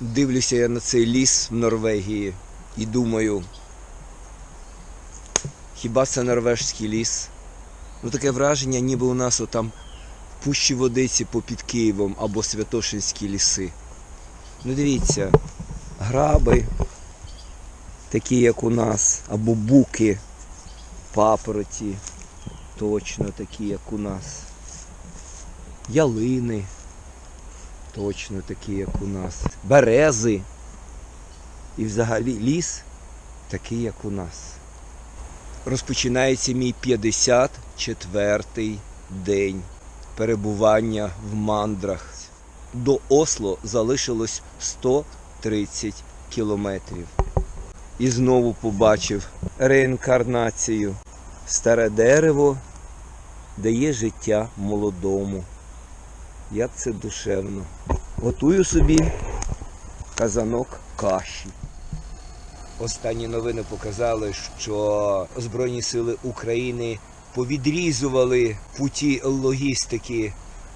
Дивлюся я на цей ліс в Норвегії і думаю, хіба це норвежський ліс? Ну таке враження, ніби у нас отам пущі водиці попід Києвом або Святошинські ліси. Ну дивіться, граби, такі як у нас, або буки, папороті, точно такі, як у нас. Ялини, точно такі, як у нас. Берези. І взагалі ліс такий, як у нас. Розпочинається мій 54-й день перебування в мандрах. До Осло залишилось 130 кілометрів. І знову побачив реінкарнацію. Старе дерево дає життя молодому. Як це душевно. Готую собі казанок каші. Останні новини показали, що Збройні сили України повідрізували путі логістики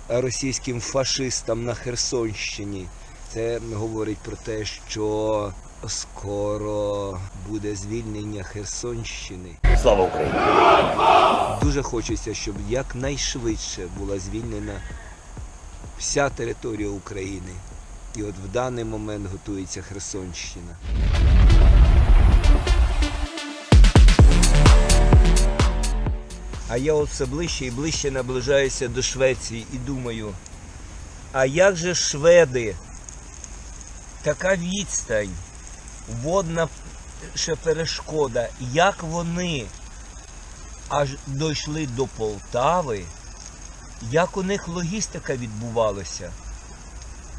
російським фашистам на Херсонщині. Це говорить про те, що скоро буде звільнення Херсонщини. Слава Україні! Дуже хочеться, щоб якнайшвидше була звільнена вся територія України. І от в даний момент готується Херсонщина. А я от все ближче і ближче наближаюся до Швеції і думаю, а як же шведи? Така відстань, водна ще перешкода, як вони аж дійшли до Полтави, як у них логістика відбувалася,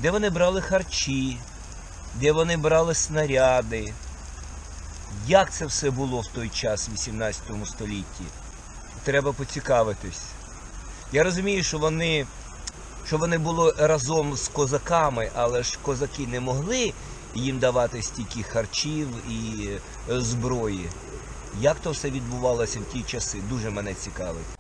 де вони брали харчі, де вони брали снаряди. Як це все було в той час, в 18 столітті? Треба поцікавитись. Я розумію, що вони, що вони були разом з козаками, але ж козаки не могли їм давати стільки харчів і е, зброї. Як то все відбувалося в ті часи, дуже мене цікавить.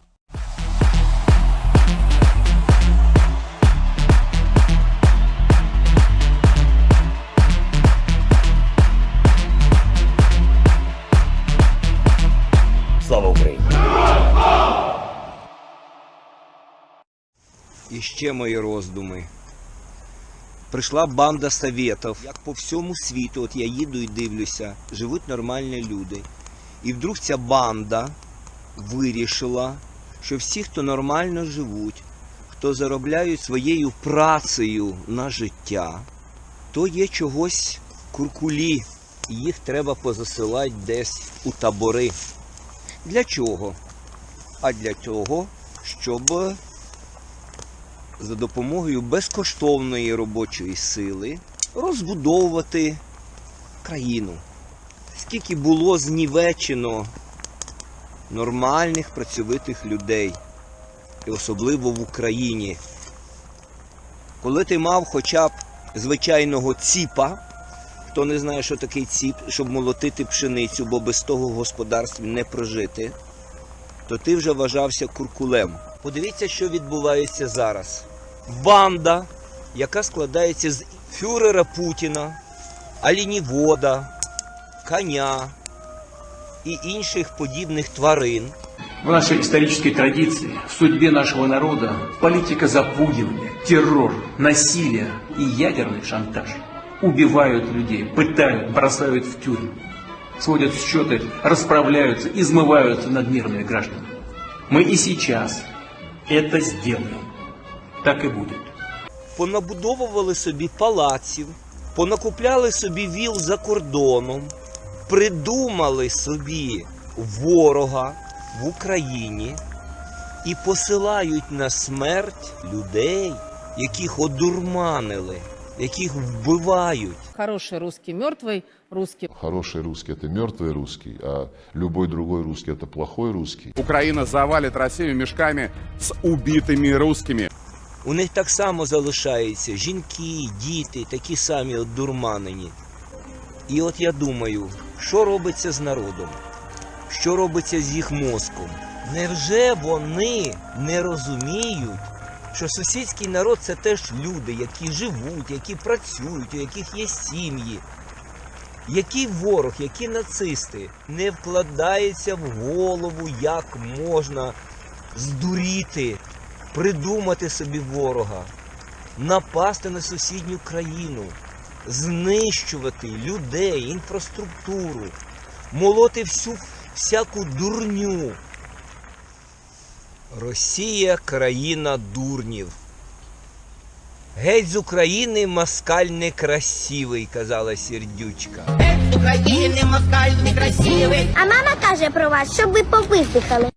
І ще мої роздуми. Прийшла банда совєтів. Як по всьому світу, от я їду і дивлюся, живуть нормальні люди. І вдруг ця банда вирішила, що всі, хто нормально живуть, хто заробляють своєю працею на життя, то є чогось куркулі. Їх треба позасилати десь у табори. Для чого? А для того, щоб за допомогою безкоштовної робочої сили розбудовувати країну. Скільки було знівечено нормальних працьовитих людей, і особливо в Україні. Коли ти мав хоча б звичайного ціпа, хто не знає, що такий ціп, щоб молотити пшеницю, бо без того господарстві не прожити, то ти вже вважався куркулем. Подивіться, що відбувається зараз. Банда, яка складається з фюрера Путіна, алінівода, коня і інших подібних тварин, В нашей исторической традиции, в судьбе нашего народа, политика запугивания, террор, насилие и ядерный шантаж убивают людей, пытают, бросают в тюрьму, сводят счеты, расправляются, измываются над мирными гражданами. Мы и сейчас это сделаем. Так и будет. понабудовували собі палаців, понакупляли собі віл за кордоном, придумали собі ворога в Україні і посилають на смерть людей, яких одурманили, яких вбивають. Хороший русский мертвый, русский Хороший русский – это мертвый русский, а любой другой русский – это плохой русский. Украина завалит Россию мешками с убитыми русскими. У них так само залишаються жінки, діти, такі самі одурманені. І от я думаю, що робиться з народом? Що робиться з їх мозком? Невже вони не розуміють, що сусідський народ це теж люди, які живуть, які працюють, у яких є сім'ї. Який ворог, які нацисти не вкладається в голову, як можна здуріти, придумати собі ворога, напасти на сусідню країну, знищувати людей, інфраструктуру, молоти всю всяку дурню. Росія країна дурнів. Геть з України москаль некрасивий, казала сердючка. Геть з України москаль некрасивий. А мама каже про вас, щоб ви повисихали.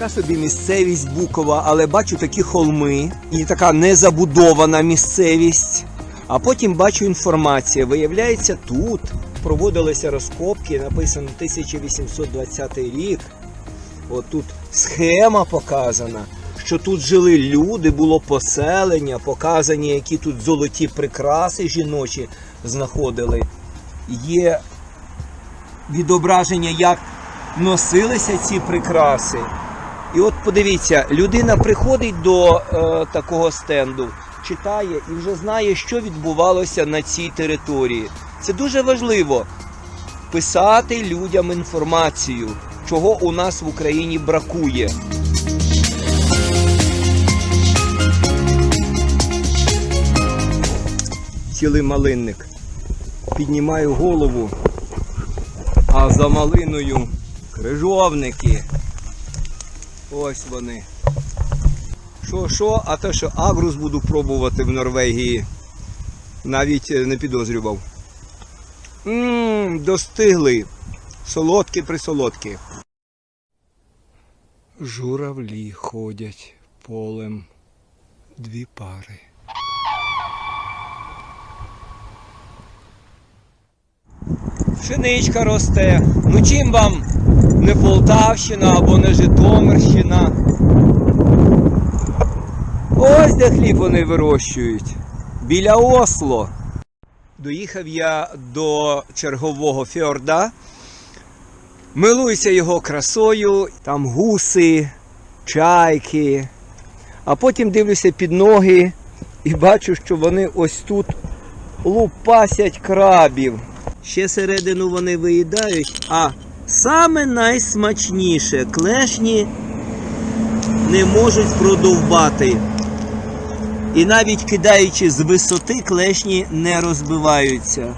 Така собі місцевість Букова, але бачу такі холми і така незабудована місцевість. А потім бачу інформація. Виявляється, тут проводилися розкопки, написано 1820 рік. От тут схема показана, що тут жили люди, було поселення, показані, які тут золоті прикраси жіночі знаходили. Є відображення, як носилися ці прикраси. І от подивіться, людина приходить до е, такого стенду, читає і вже знає, що відбувалося на цій території. Це дуже важливо писати людям інформацію, чого у нас в Україні бракує. Цілий малинник. Піднімаю голову, а за малиною крижовники. Ось вони. Що, що, а те, що агрус буду пробувати в Норвегії. Навіть е, не підозрював. Ммм, достигли. Солодкі присолодкі. Журавлі ходять полем. Дві пари. Пшеничка росте. Ну чим вам не Полтавщина або не Житомирщина? Ось де хліб вони вирощують. Біля Осло. Доїхав я до чергового фьорда. Милуюся його красою, там гуси, чайки. А потім дивлюся під ноги і бачу, що вони ось тут лупасять крабів. Ще середину вони виїдають, а саме найсмачніше клешні не можуть продовбати. І навіть кидаючи з висоти, клешні не розбиваються.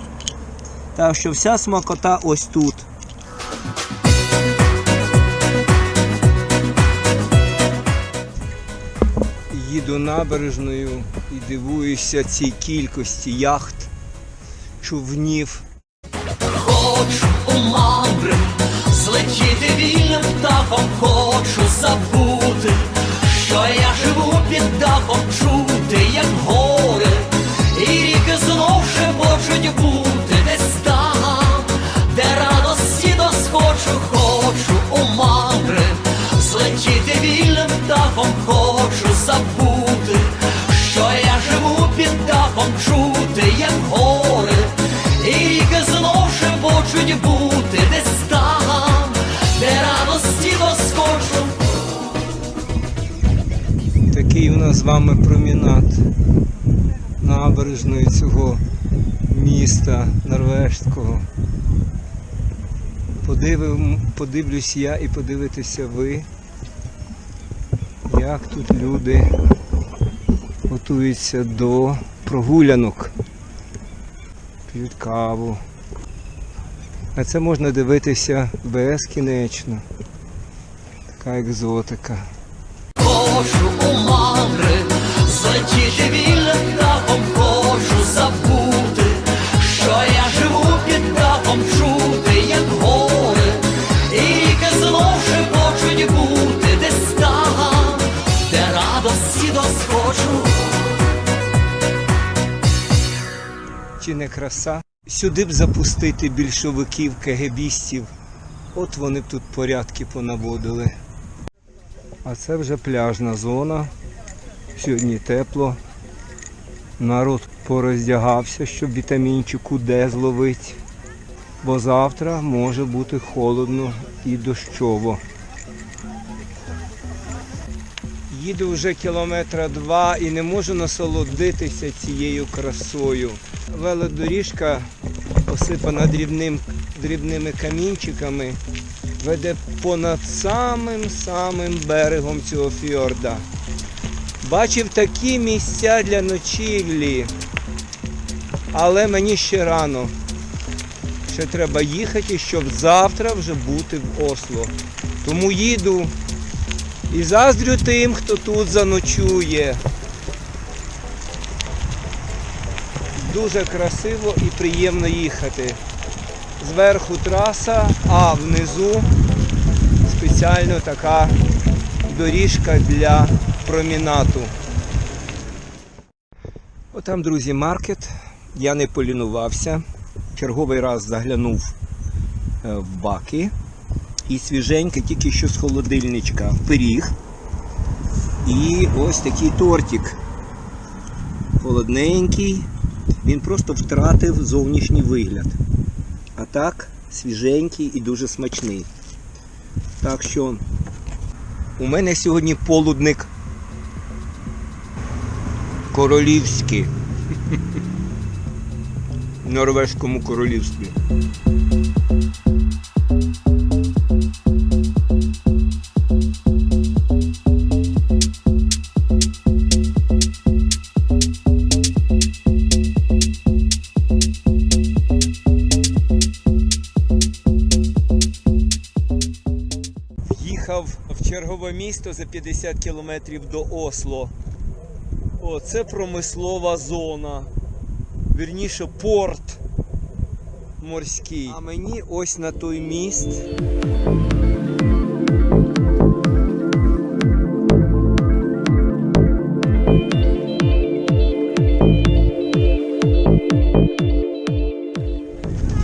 Так що вся смакота ось тут. Їду набережною і дивуюся цій кількості яхт, човнів. Хочу у мандри злетіти вільним птахом, хочу забути, що я живу під дахом, чути, як горе, з вами промінат набережної цього міста норвежського. Подивим, подивлюсь я і подивитеся ви, як тут люди готуються до прогулянок, п'ють каву. А це можна дивитися безкінечно. Така екзотика. Мандри злетіти вільним птахом, хочу забути, що я живу під дахом, чути, як горе, і ріки знов шепочуть бути десь там, де радості доскочу. Чи не краса? Сюди б запустити більшовиків, кегебістів. От вони б тут порядки понаводили. А це вже пляжна зона. Сьогодні тепло. Народ пороздягався, щоб вітамінчику Д зловити. Бо завтра може бути холодно і дощово. Їду вже кілометра два і не можу насолодитися цією красою. Велодоріжка осипана дрібним, дрібними камінчиками, веде понад самим самим берегом цього фьорда. Бачив такі місця для ночівлі, але мені ще рано. Ще треба їхати, щоб завтра вже бути в Осло. Тому їду і заздрю тим, хто тут заночує. Дуже красиво і приємно їхати. Зверху траса, а внизу спеціально така доріжка для промінату. Отам, друзі, маркет. Я не полінувався. Черговий раз заглянув е, в баки. І свіженьке, тільки що з холодильничка, пиріг. І ось такий тортик. Холодненький. Він просто втратив зовнішній вигляд. А так, свіженький і дуже смачний. Так що у мене сьогодні полудник королівський. В Норвезькому королівстві. Їхав в чергове місто за 50 кілометрів до Осло. О, це промислова зона. Вірніше порт морський. А мені ось на той міст.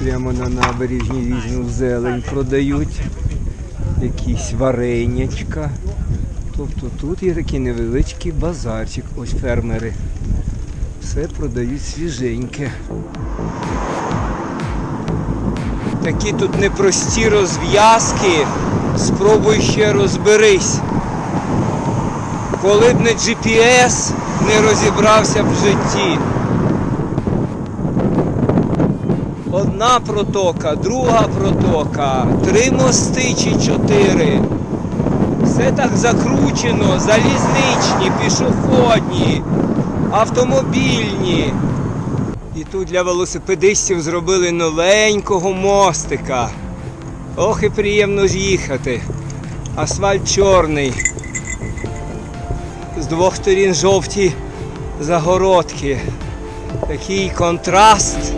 Прямо на набережні різну зелень продають. Якісь варенячка. Тобто тут є такий невеличкий базарчик. Ось фермери. Все продають свіженьке. Такі тут непрості розв'язки. Спробуй ще розберись. Коли б не GPS, не розібрався в житті. Одна протока, друга протока, три мости чи чотири. Все так закручено, залізничні, пішохідні, автомобільні. І тут для велосипедистів зробили новенького мостика. Ох і приємно з'їхати. Асфальт чорний. З двох сторін жовті загородки. Такий контраст.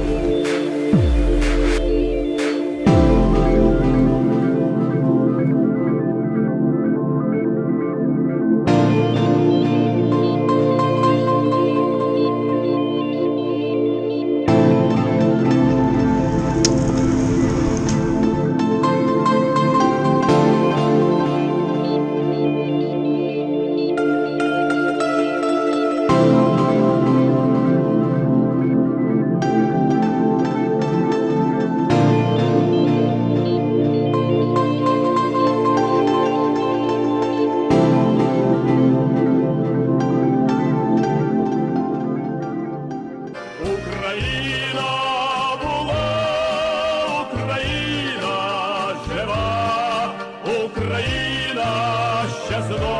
Україна ще щаслива.